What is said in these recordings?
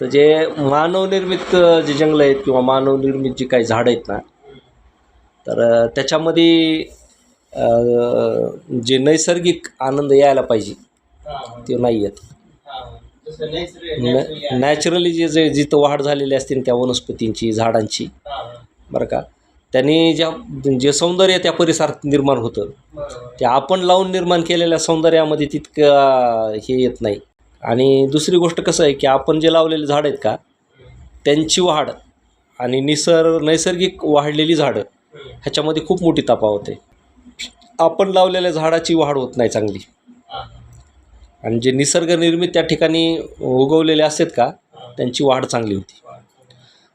तर जे मानवनिर्मित जे जंगलं आहेत किंवा मानवनिर्मित जी काही झाडं आहेत ना तर त्याच्यामध्ये जे नैसर्गिक आनंद यायला पाहिजे ते नाही येत. नॅचरली जे जे जिथं वाढ झालेली असतील त्या वनस्पतींची झाडांची बरं का? त्यांनी ज्या जे सौंदर्य त्या परिसरात निर्माण होतं ते आपण लावून निर्माण केलेल्या सौंदर्यामध्ये तितकं हे येत नाही. आणि दुसरी गोष्ट कसं आहे की आपण जे लावलेले झाड आहेत का त्यांची वाढ आणि निसर्ग नैसर्गिक वाढलेली झाडं ह्याच्यामध्ये खूप मोठी तफावत होते आपण लावलेल्या झाडाची वाढ होत नाही चांगली. आणि जे निसर्गनिर्मित त्या ठिकाणी उगवलेले असतात का त्यांची वाढ चांगली होती.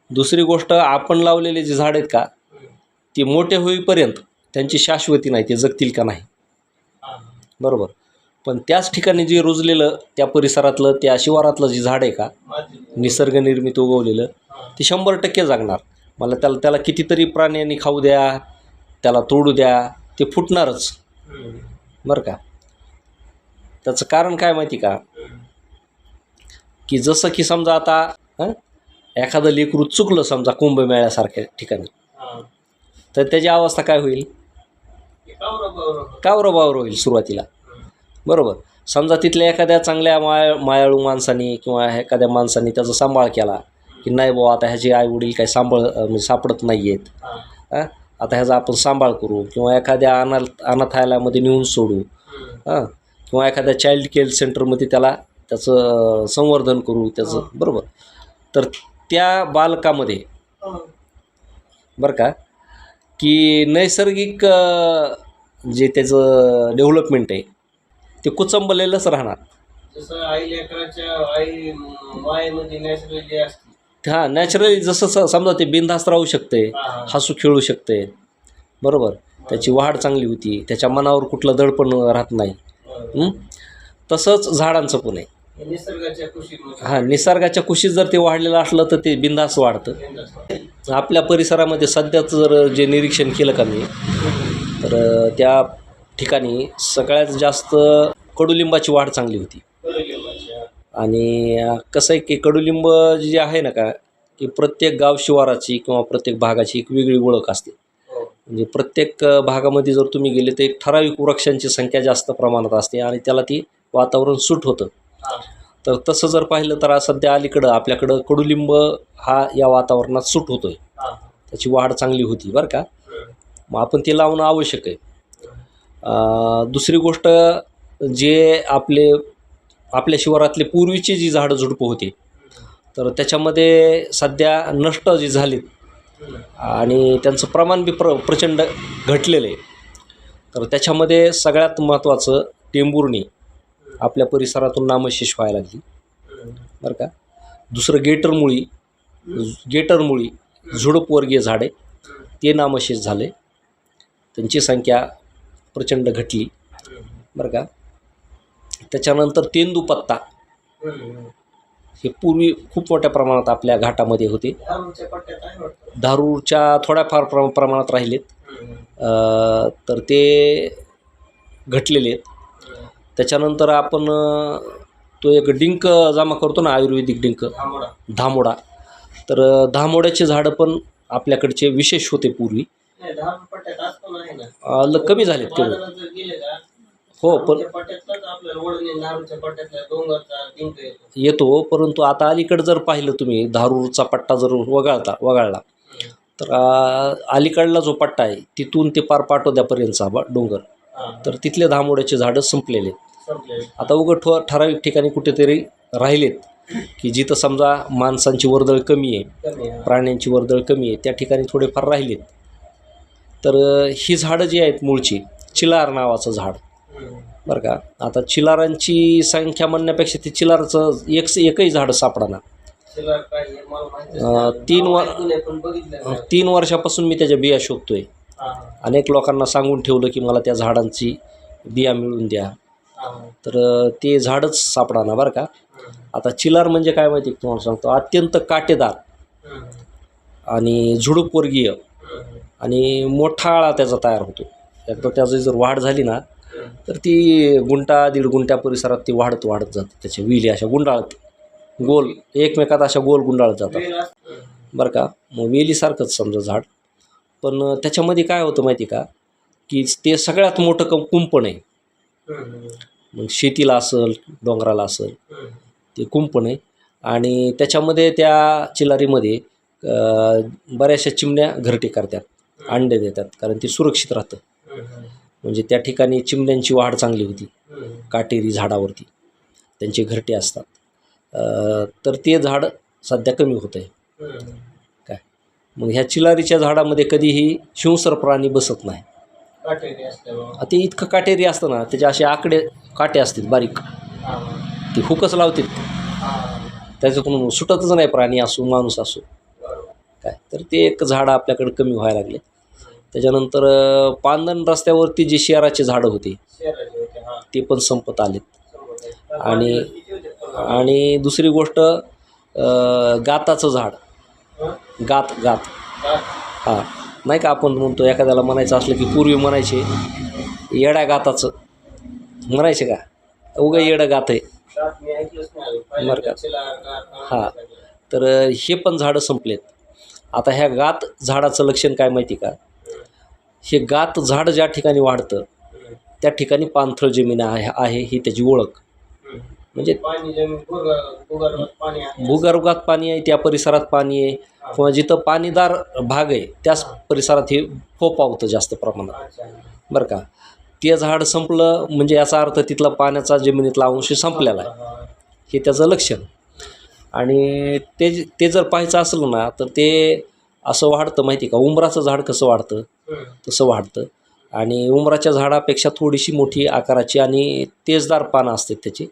दुसरी गोष्ट आपण लावलेले जे झाड आहेत का ते मोठे होईपर्यंत त्यांची शाश्वती नाही ते जगतील का नाही. बरोबर? पण त्याच ठिकाणी जे रुजलेलं त्या परिसरातलं त्या शिवारातलं जे झाड आहे का निसर्गनिर्मित उगवलेलं ते शंभर टक्के जगणार. मला त्याला त्याला कितीतरी प्राण्यांनी खाऊ द्या त्याला तोडू द्या ते फुटणारच. बरं का? त्याचं कारण काय माहिती का? की जसं की समजा आता एखादं लेकरू चुकलं समजा कुंभमेळ्यासारख्या ठिकाणी. तर त्याची अवस्था काय होईल? कावरबावर होईल सुरुवातीला. बरोबर. समजा तिथल्या एखाद्या चांगल्या माया मायाळू माणसाने किंवा एखाद्या माणसाने त्याचा सांभाळ केला की नाही बुवा आता ह्याचे आई वडील काही सांभाळ म्हणजे सापडत नाही आहेत हां? आता ह्याचा आपण सांभाळ करू किंवा एखाद्या अनाथ अनाथालयामध्ये नेऊन सोडू. हां? किंवा एखाद्या चाइल्ड केअर सेंटरमध्ये त्याला त्याचं संवर्धन करू त्याचं बरोबर. तर त्या बालकामध्ये बरं का की नैसर्गिक जे त्याचं डेव्हलपमेंट आहे ते कुचंबलेलंच राहणार. जसं आई लेकराच्या आई मायेमध्ये नॅचरली असते. हां नॅचरली जसं स समजा ते बिनधास्त राहू शकते हा. हसू खेळू शकते बरोबर? त्याची वाढ चांगली होती त्याच्या मनावर कुठलं दडपण राहत नाही. हं? तसंच झाडांचं पण आहे. हे निसर्गाच्या हां निसर्गाच्या कुशीत जर ते वाढलेलं असलं तर ते बिनधास्त वाढतं. आपल्या परिसरामध्ये सध्याच जर जे निरीक्षण केलं का मी तर त्या ठिकाणी सगळ्यात जास्त कडुलिंबाची वाढ चांगली होती. आणि कसं आहे की कडुलिंब जे आहे ना का की प्रत्येक गाव शिवाराची किंवा प्रत्येक भागाची एक वेगळी ओळख असते. म्हणजे प्रत्येक भागामध्ये जर तुम्ही गेले तर एक ठराविक वृक्षांची संख्या जास्त प्रमाणात असते आणि त्याला ती वातावरण सूट होतं. तर तसं जर पाहिलं तर सध्या अलीकडं आपल्याकडं कडुलिंब हा या वातावरणात सूट होतो आहे त्याची वाढ चांगली होती बरं का. मग आपण ते लावणं आवश्यक आहे. दुसरी गोष्ट जे आपले आपल्या शिवारातले पूर्वीची जी झाडं झुडपं होती तर त्याच्यामध्ये सध्या नष्ट जी झालीत आणि त्यांचं प्रमाण बी प्र प्रचंड घटलेलं आहे. तर त्याच्यामध्ये सगळ्यात महत्त्वाचं टेंबुर्णी आपल्या परिसरातून नामशेष व्हायला लागली. बरं का? दुसरं गेटरमुळी गेटरमुळी झुडपवर्गीय झाडे ते नामशेष झाले. त्यांची संख्या प्रचंड घटली. बरं का? त्याच्यानंतर तेंदूपत्ता हे पूर्वी खूप मोठ्या प्रमाणात आपल्या घाटामध्ये होते. आमच्या दारूच्या थोड्याफार प्र प्रमाणात राहिलेत. तर ते घटलेले आहेत. त्याच्यानंतर आपण तो एक डिंक जमा करतो ना आयुर्वेदिक डिंक. धामोडा. तर धामोड्याचे झाडं पण आपल्याकडचे विशेष होते पूर्वी. दहा पट्ट्यात आज पण आहे ना. अ, ल कमी झालेत तेवढे. बाजारात जर गेले का हो पण त्या पट्ट्यातलाच आपल्याला वडणे नारूच्या पट्ट्यातला डोंगरचा डिंक येतो. येतो परंतु आता अलीकडं जर पाहिलं तुम्ही धारूरचा पट्टा जर वगाळता वगाळला तर अ, अलीकडला जो पट्टा आहे तिथून ते पार पाटोद्यापर्यंतचा बा डोंगर. हा. तर तिथले धामोड्याचे झाडं संपलेले. आहेत. संपले आता उघड ठो ठराविक ठिकाणी कुठेतरी राहिलेत की जिथं समजा माणसांची वर्दळ कमी आहे कमी आहे. प्राण्यांची वर्दळ कमी आहे त्या ठिकाणी थोडेफार राहिलेत. तर ही झाडं जी आहेत मूळची चिलार नावाचं झाड. बरं का आता चिलारांची संख्या म्हणण्यापेक्षा ते चिलारचं एक एकही झाडं सापडाना आहे. तीन वा- नाव ऐकून आहे पण बघितलं नाही. तीन वर्षापासून मी त्याच्या बिया शोधतोय हा, हा, अनेक लोकांना सांगून ठेवलं की मला त्या झाडांची बिया मिळून द्या. तर ते झाडच सापडाना बरं का. आता चिलार म्हणजे काय माहिती आहे तुम्हाला सांगतो अत्यंत काटेदार. आणि झुडूपवर्गीय हम्म. आणि मोठा आळा त्याचा तयार होतो एकदा त्याची जर वाढ झाली ना तर ती गुंटा दीड गुंट्या परिसरात ती वाढत वाढत जाते. त्याच्या विली अशा गुंडाळत गोल एकमेकात अशा गोल गुंडाळत जातात. बरं का? मग वेलीसारखंच समजा झाड. पण त्याच्यामध्ये काय होतं माहिती का? की ते सगळ्यात मोठं क कुंपण आहे. मग शेतीला असेल डोंगराला असेल ते कुंपण आहे. आणि त्याच्यामध्ये त्या चिलारीमध्ये बऱ्याचशा चिमण्या घरटी करतात. अंडे देतात कारण ते सुरक्षित राहतं म्हणजे त्या ठिकाणी चिमण्यांची वाढ चांगली होती. काटेरी झाडावरती त्यांचे घरटे असतात तर ते झाड सध्या कमी होतं आहे. काय मग ह्या चिलारीच्या झाडामध्ये कधीही शिवसर प्राणी बसत नाही. ते इतकं काटेरी असतं ना त्याचे असे आकडे काटे असतात बारीक ते हुकच लावतात हा. त्याच्यातून सुटतच नाही प्राणी असो माणूस असो. काय तर ते एक झाडं आपल्याकडे कमी व्हायला लागले त्याच्यानंतर पांदन रस्त्यावरती जी शेराची झाडं होती. ते पण संपत आलेत. आणि-? आणि दुसरी गोष्ट गाताचं झाड? गात गात हा. नाही का आपण म्हणतो एखाद्याला म्हणायचं असलं की पूर्वी म्हणायचे येड्या गाताचं म्हणायचे का उगं येडं गात आहे. बरं का? हा. तर हे पण झाडं संपलेत आता ह्या गात झाडाचं लक्षण काय माहिती का हे गात झाड ज्या ठिकाणी वाढतं त्या ठिकाणी पाणथळ जमीन आहे आहे ही त्याची ओळख. म्हणजे भूगर्भात पाणी आहे त्या परिसरात पाणी आहे किंवा जिथं पाणीदार भाग आहे त्याच परिसरात हे फोपावतं जास्त प्रमाणात. बरं का ते झाड संपलं म्हणजे याचा अर्थ तिथला पाण्याचा जमिनीतला अंश संपलेला आहे हा. हे त्याचं लक्षण आणि ते ते जर पाहायचं असलं ना तर ते असं वाढतं माहिती का? उंबराचं झाड कसं वाढतं? तसं वाढतं. आणि उंबराच्या झाडापेक्षा थोडीशी मोठी आकाराची आणि तेजदार पानं असतात त्याची.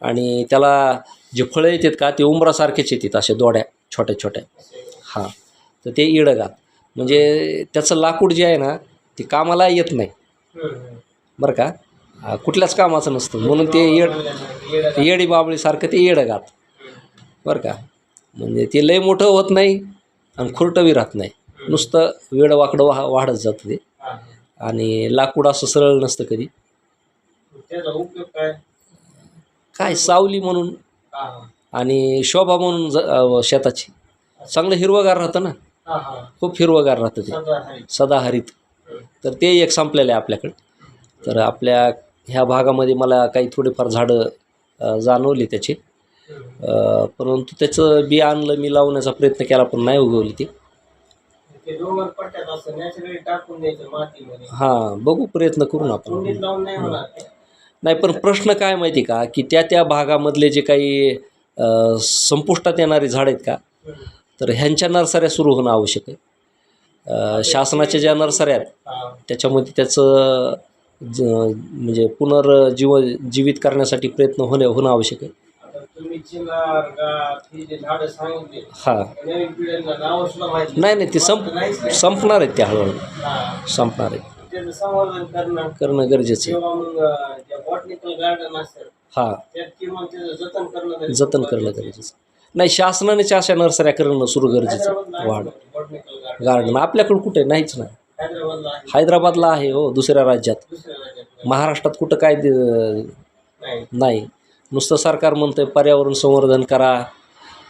आणि त्याला जे फळं येतात का ते उंबरासारखेच येतात अशा दोड्या छोट्या छोट्या. हां. तर ते इडगात. म्हणजे त्याचं लाकूड जे आहे ना ते कामाला येत नाही. बरं का? कुठल्याच कामाचं नसतं. म्हणून ते येड येडी बाबळीसारखं ते येडगात. बरं का? म्हणजे ते लय मोठं होत नाही. आणि खुरटंही राहत नाही. नुसतं वेड वाकडं वा वाढत जातं ते. आणि लाकूड असं सरळ नसतं कधी. त्याचा उपयोग काय? काय? सावली म्हणून. आणि शोभा म्हणून ज अं, शेताची. चांगलं हिरवगार राहतं ना. खूप हिरवगार राहतं ते. सदाहरित. तर ते एक संपलेलं आहे आपल्याकडं. तर आपल्या ह्या भागामध्ये मला काही थोडीफार झाडं अं, जाणवली त्याची. परंतु त्याचं बी आणलं मी लावण्याचा प्रयत्न केला पण नाही उगवली ती. हां बघू प्रयत्न करू ना आपण नाही पण प्रश्न काय माहिती का की त्या त्या भागामधले जे काही संपुष्टात येणारी झाडं आहेत का. तर ह्यांच्या नर्सऱ्या सुरू होणं आवश्यक आहे. शासनाच्या ज्या नर्सऱ्या आहेत. त्याच्यामध्ये त्याचं म्हणजे पुनर्जीव जीवित करण्यासाठी प्रयत्न होणे होणं आवश्यक आहे. तुम्ही चिनार गाठ ही जे झाडं सांगितली हां. नवीन पिढ्यांना नाव सुद्धा माहिती नाही नाही ते संप. संपणार आहेत त्या हळूहळू. हा. संपणार आहेत. त्याचं संवर्धन करणं करणं गरजेचं आहे. किंवा मग अं, ज्या बॉटनिकल गार्डन असतात हां. त्यात किंवा त्याचं जतन करणं गरजेचं. जतन करणं गरजेचं आहे. नाही शासनानेच अशा नर्सऱ्या करणं सुरू गरजेचं आहे. वाढ. बॉटनिकल गार्डन गार्डन आपल्याकडं कुठे? नाहीच नाही हैदराबादला आहे. हैदराबादला आहे हो दुसऱ्या राज्यात. दुसऱ्या राज्यात. महाराष्ट्रात कुठं काय नाही. नुसतं सरकार म्हणतंय पर्यावरण संवर्धन करा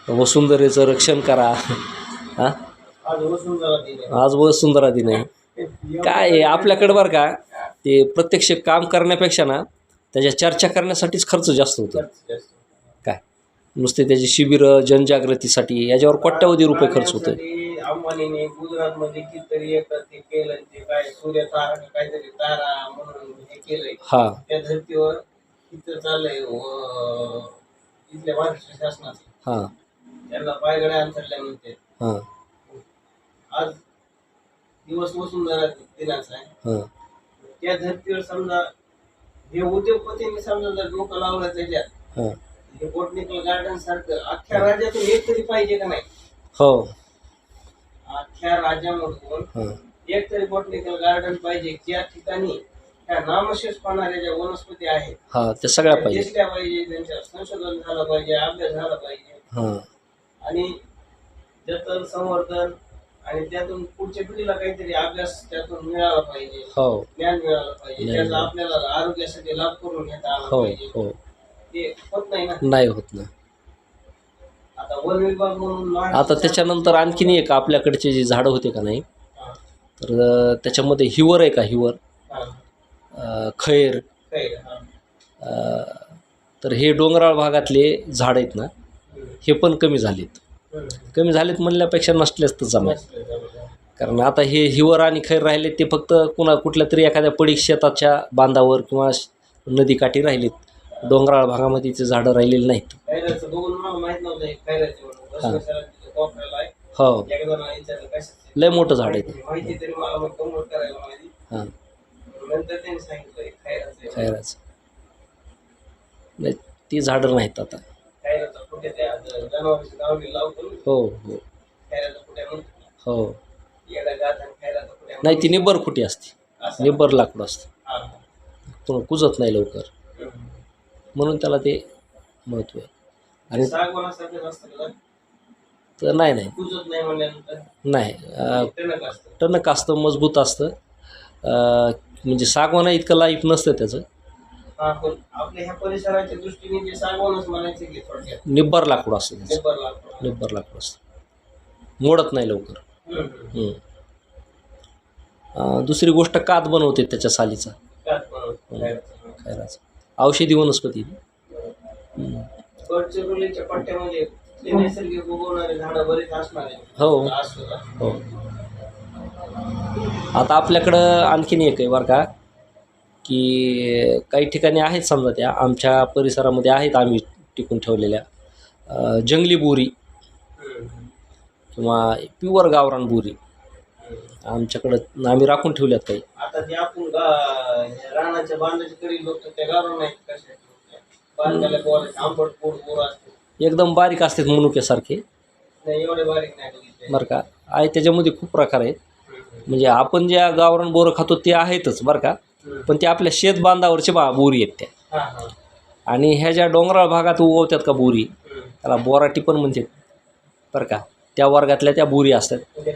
वसुंधरेचं रक्षण करा. हां? आज वसुंधरा दिन आहे. आज वसुंधरा दिन आहे काय आहे आपल्याकडं बरं का ते प्रत्यक्ष काम करण्यापेक्षा ना त्याच्या चर्चा करण्यासाठीच खर्च जास्त होतो. काय? नुसते त्याची शिबिरं जनजागृतीसाठी याच्यावर कोट्यावधी रुपये खर्च होतोय. प्राण्यांसाठी अंबानीने गुजरातमध्ये कितीतरी एकर ते केलं ते काय सूर्य तारा का काहीतरी तारा म्हणून हे केलंय. हां. त्या धर्तीवर तिथं चाललंय अं, इथल्या महाराष्ट्र शासनाचं. हां. त्यांना पायगड्या अंतरल्या म्हणते. हां. आज दिवस वसुंधरा दिनाचा आहे. हां. त्या धर्तीवर समजा हे उद्योगपतींनी समजा जर डोकं लावलं त्याच्यात हां. हे बोटनिकल गार्डन सारखं अख्ख्या राज्यातून एक तरी पाहिजे का नाही? हो. अख्ख्या राज्यामधून हां. एक तरी बॉटनिकल गार्डन पाहिजे ज्या ठिकाणी त्या नामशेष पाहणाऱ्या ज्या वनस्पती आहेत हां ते सगळ्या त्या पाहिजे. दिसल्या पाहिजे त्यांच्यावर संशोधन झालं पाहिजे अभ्यास झाला पाहिजे. हां. आणि जतन संवर्धन आणि त्यातून पुढच्या पिढीला काहीतरी अभ्यास त्यातून मिळाला पाहिजे. हो. ज्ञान मिळालं पाहिजे. ज्ञान त्याचा. आपल्याला आरोग्यासाठी लाभ करून घेता आला हो पाहिजे. हो. ते होत नाही ना? नाही होत ना. आता वन विभाग म्हणून लहान- आता त्याच्यानंतर आणखीन एक आपल्याकडचे जे झाडं होते का नाही हा, तर अं, त्याच्यामध्ये हिवर आहे का हिवर? हा, खैर. तर हे डोंगराळ भागातले झाड आहेत ना हे पण कमी झालेत. कमी झालेत म्हणल्यापेक्षा नसलेच तर जमा नसलं. कारण आता हे हिवर आणि खैर राहिले ते फक्त कुणा कुठल्या तरी एखाद्या पडीक शेताच्या बांधावर किंवा नदीकाठी राहिलेत. डोंगराळ भागामध्ये ते झाडं राहिलेली नाहीत. हे. हो? लय मोठं झाड आहे हां नंतर त्यांनी सांगितलं हे खैराचं नाही ती झाडं नाहीत आता. हो हो. हो. नाही ती निब्बर खुटी असते. असं. निब्बर लाकूड असतं. कुजत नाही लवकर. म्हणून त्याला ते महत्त्व आहे. आणि तर नाही नाही. कुजत नाही टणक असतं. मजबूत असतं. म्हणजे सागवाना इतकं लाईफ नसतं त्याचं. हा पण आपल्या ह्या परिसराच्या दृष्टीने जे सागवानच म्हणायचे की थोडक्यात. निब्बर लाकूड असतं त्याचं. निब्बर लागतो निब्बर लाकूड असतं. मोडत नाही लवकर. हम्म, हम्म. हम्म. अं, दुसरी गोष्ट कात बनवते त्याच्या सालीचा. त्यात खैराचं. खैराचा. औषधी वनस्पती. हम्म. गडचिरोलीच्या पट्ट्यामध्ये ते नैसर्गिक उगवणारे झाडं बरेच असणार आहे हो. असं. का? हो. आता आपल्याकडं आणखीन एक आहे बरं का की काही ठिकाणी आहेत समजा त्या आमच्या परिसरामध्ये आहेत आम्ही टिकून ठेवलेल्या. जंगली बोरी किंवा प्युअर गावरान बोरी. आमच्याकडं आम्ही राखून ठेवल्यात काही. आता ते आपण गा- ह्या रानाच्या बांधाच्या कडे लोक त्या गारून नाहीत कशा बांधायला बोलायचे आंबट पोड पोर असते. एकदम बारीक असतात मनुक्यासारखे. एवढे बारीक नाही बरं का आहे त्याच्यामध्ये खूप प्रकार आहेत. म्हणजे आपण ज्या गावरान बोरं खातो ते आहेतच बरं का. पण ते आपल्या शेत बांधावरचे बा बोरी आहेत त्या. आणि ह्या ज्या डोंगराळ भागात उगवतात का बोरी. त्याला बोराटी पण म्हणतात बरं का? त्या वर्गातल्या त्या बोरी असतात. म्हणजे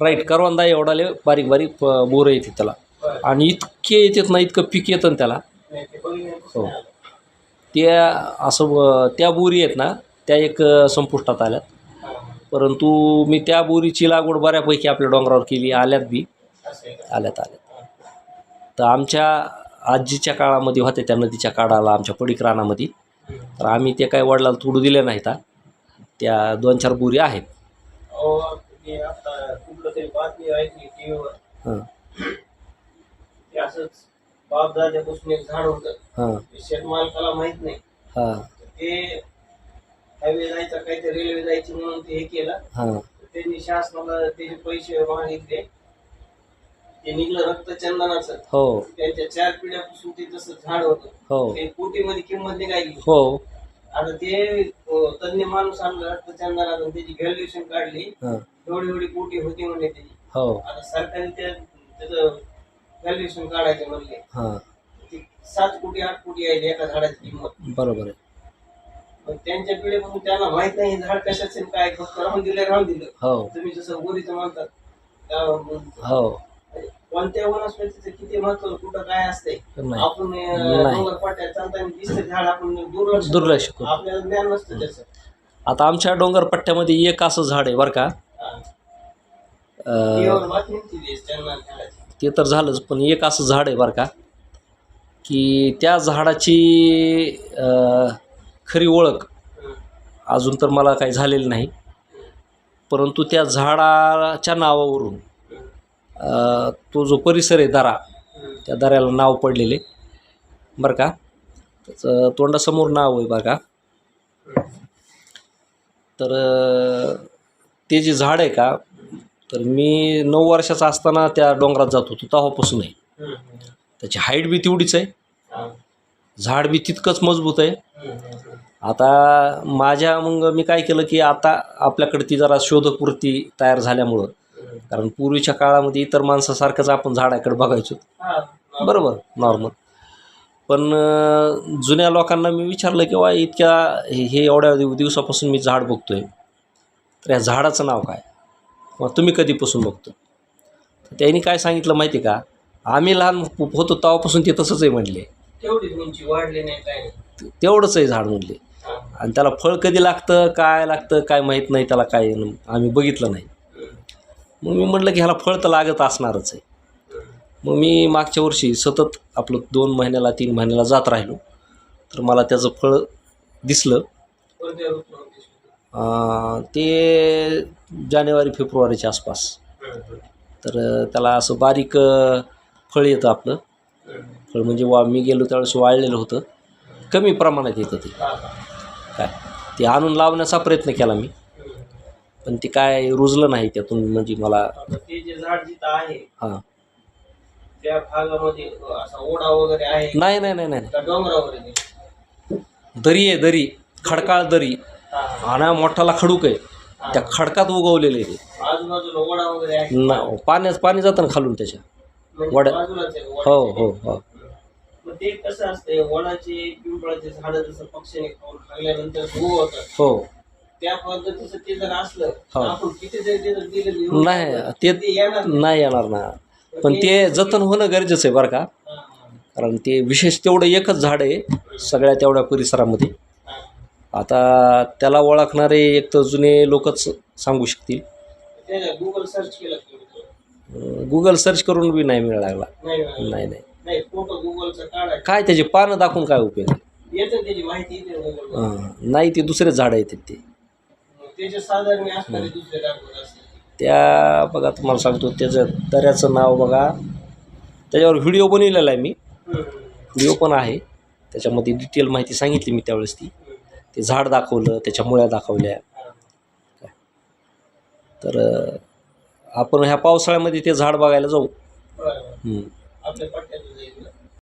राईट करवंदा एवढाले बारीक बारीक बोरं येते त्याला. आणि इतके येतात ना इतकं पीक येतं ना त्याला. हो. त्या असं त्या बोरी आहेत ना त्या एक संपुष्टात आल्यात. परंतु मी त्या बोरीची लागवड बऱ्यापैकी आपल्या डोंगरावर केली आल्यात बी? आल्यात आल्यात. तर आमच्या आजीच्या काळामध्ये होत्या त्या नदीच्या काळाला आमच्या पडीक रानामध्ये. तर आम्ही ते काही वडिलाला तोडू दिल्या नाहीत. त्या दोन चार बोरी आहेत. हां. होतं. हां. हां. हायवे जायचा काहीतरी रेल्वे जायची म्हणून ते हे केलं. हां. त्यांनी शासनाला त्याचे पैसे मागितले ते निघलं रक्तचंदनाचं. हो. त्यांच्या चार पिढ्यापासून ते तसं झाड होतं. हो. ते कोटीमध्ये किंमत निघाली. हो. आता ते अं, तज्ञ माणूस आणलं रक्तचंदनाचं त्याची व्हॅल्युएशन काढली. हां. एवढी एवढी कोटी होती म्हणजे त्याची. हो. आता सरकारने त्या त्याचं व्हॅल्युएशन काढायचे म्हणले. हां. ती सात कोटी आठ कोटी आहे एका झाडाची किंमत. बरोबर आहे. पण त्यांच्या पिढीपासून त्यांना माहीत नाही झाड कशाचं काय फक्त राहून दिलं राहून दिलं. हो. तुम्ही जसं गोरीचं म्हणतात त्या- हो. कोणत्या वनस्पतीचं किती महत्त्व कुठं काय असतंय नाही. आपण. डोंगर पाट्यात चालताना दिसतं झाड आपण दुर्लक्ष दुर्लक्ष करतो. आपल्याला ज्ञान नसतं त्याचं. आता आमच्या डोंगर पट्ट्यामध्ये एक असं झाड आहे बरं का? हा. अं, टीव्हीवर बातमी होती त्यांना झाडाची ते तर झालंच पण एक असं झाड आहे बरं का? की त्या झाडाची अं, खरी ओळख अजून तर मला काही झालेली नाही. परंतु त्या झाडाच्या नावावरून तो जो परिसर आहे दरा त्या दऱ्याला नाव पडलेले. बरं का? त्याचं तोंडासमोर नाव आहे बरं का? तर ते जे झाड आहे का तर मी नऊ वर्षाचा असताना त्या डोंगरात जात होतो तेव्हापासून आहे. त्याची हाईट बी तेवढीच आहे. झाड बी तितकंच मजबूत आहे. आता माझ्या मग मी काय केलं की आता आपल्याकडे ती जरा शोधकवृत्ती तयार झाल्यामुळं. कारण पूर्वीच्या काळामध्ये इतर माणसासारखंच आपण झाडाकडे बघायचो. बरोबर नॉर्मल पण जुन्या लोकांना मी विचारलं की वा इतक्या हे एवढ्या दिव दिवसापासून मी झाड बघतोय. तर या झाडाचं नाव काय? मग तुम्ही कधीपासून बघतो तर त्यांनी काय सांगितलं माहिती आहे का? आम्ही लहान होतो तेव्हापासून ते तसंच आहे म्हणले. तेवढीच उंची वाढली नाही काय तेवढंच आहे झाड म्हणले. आणि त्याला फळ कधी लागतं काय लागतं काय माहीत नाही त्याला काय आम्ही बघितलं नाही. मग मी म्हटलं की ह्याला फळ तर लागत असणारच आहे. मग मी मागच्या वर्षी सतत आपलं दोन महिन्याला तीन महिन्याला जात राहिलो. तर मला त्याचं फळ दिसलं. ते जानेवारी फेब्रुवारीच्या आसपास. तर त्याला असं बारीक फळ येतं आपलं. फळ म्हणजे वा मी गेलो त्यावेळेस वाळलेलं होतं. कमी प्रमाणात येतं ते. काय ते आणून लावण्याचा प्रयत्न केला मी. पण ते काय रुजलं नाही त्यातून म्हणजे मला आता ते जे झाड जिथं आहे हां. त्या भागामध्ये असा ओढा वगैरे आहे? नाही नाही नाही नाही. का? दरी आहे दरी. खडकाळ दरी. हा, हा. आणि मोठाला खडूक आहे. त्या खडकात उगवलेले आहे ते. आजूबाजूला ओढा वगैरे आहे? ना पाण्यात पाणी जातं ना खालून त्याच्या. म्हणजे वड्या- बाजूलाच आहे हो. हो हो. ते कसं असतंय वडाचे पिंपळाचे झाड जसं पक्षीने खाऊन खाल्ल्यानंतर भू होतात हो. त्या पद्धतीचं ते जर असलं हो. तर आपण किती जरी ते जर दिलं लिहून, नाही ते ते येणार नाही. येणार ना. पण ते जतन होणं गरजेचं आहे बरं का. हा, हा, कारण ते विशेष तेवढं एकच झाड आहे सगळ्या तेवढ्या परिसरामध्ये. हा. आता त्याला ओळखणारे एक तर जुने लोकच सांगू शकतील. ते गुगल सर्च केलं का? गुगल सर्च करून बी नाही मिळायला. लागला नाही नाही. नाही नाही नाही फोटो गुगलचा काढा काय त्याचे पानं दाखवून काय उपयोग? हां. नाही ते दुसरे झाडं येतात ते. त्या बघा तुम्हाला सांगतो त्याचं दऱ्याचं नाव बघा. त्याच्यावर व्हिडिओ बनवलेला आहे मी. व्हिडिओ पण आहे. त्याच्यामध्ये डिटेल माहिती सांगितली मी त्यावेळेस ती. ते झाड दाखवलं त्याच्या मुळ्या दाखवल्या. तर आपण ह्या पावसाळ्यामध्ये ते झाड बघायला जाऊ.